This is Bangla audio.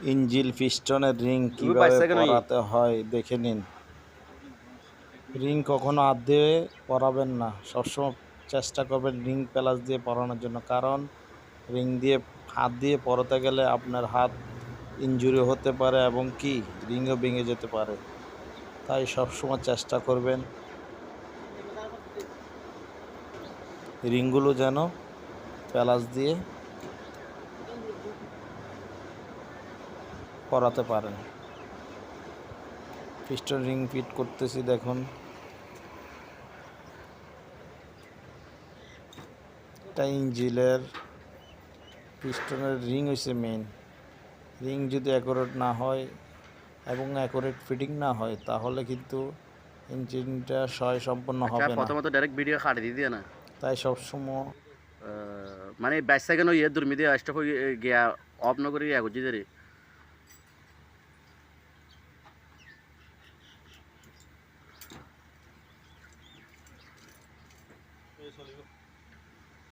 ইঞ্জিল পিস্টনের রিং কীভাবে? পরাতে হয় দেখে নিন। রিং কখনো হাত দিয়ে পরাবেন না। সবসময় চেষ্টা করবেন রিং প্লাস দিয়ে পরানোর জন্য। কারণ রিং দিয়ে হাত দিয়ে পরাতে গেলে আপনার হাত ইনজুরি হতে পারে এবং কি? রিংও ভেঙে যেতে পারে। তাই সবসময় চেষ্টা করবেন রিংগুলো যেন প্যালাস দিয়ে করাতে পারেন। পিস্টন রিং ফিট করতেছি দেখুন। এটা ইঞ্জিলের পিস্টনের রিং হইছে মেইন রিং যদি অ্যাকোরেট না হয় এবং অ্যাকোরেট ফিটিং না হয় তাহলে কিন্তু ইঞ্জিনটা সয় সম্পন্ন আচ্ছা হবে না। প্রথমত ডাইরেক্ট ভিডিও কাটি দিয়ে দিয়ে না। তাই সবসময় মানে বাইশ সেকেন্ড ইয়ে দুর্মি দিয়ে স্টপ হয়ে গিয়া অফ ন করে করছি রে চলিব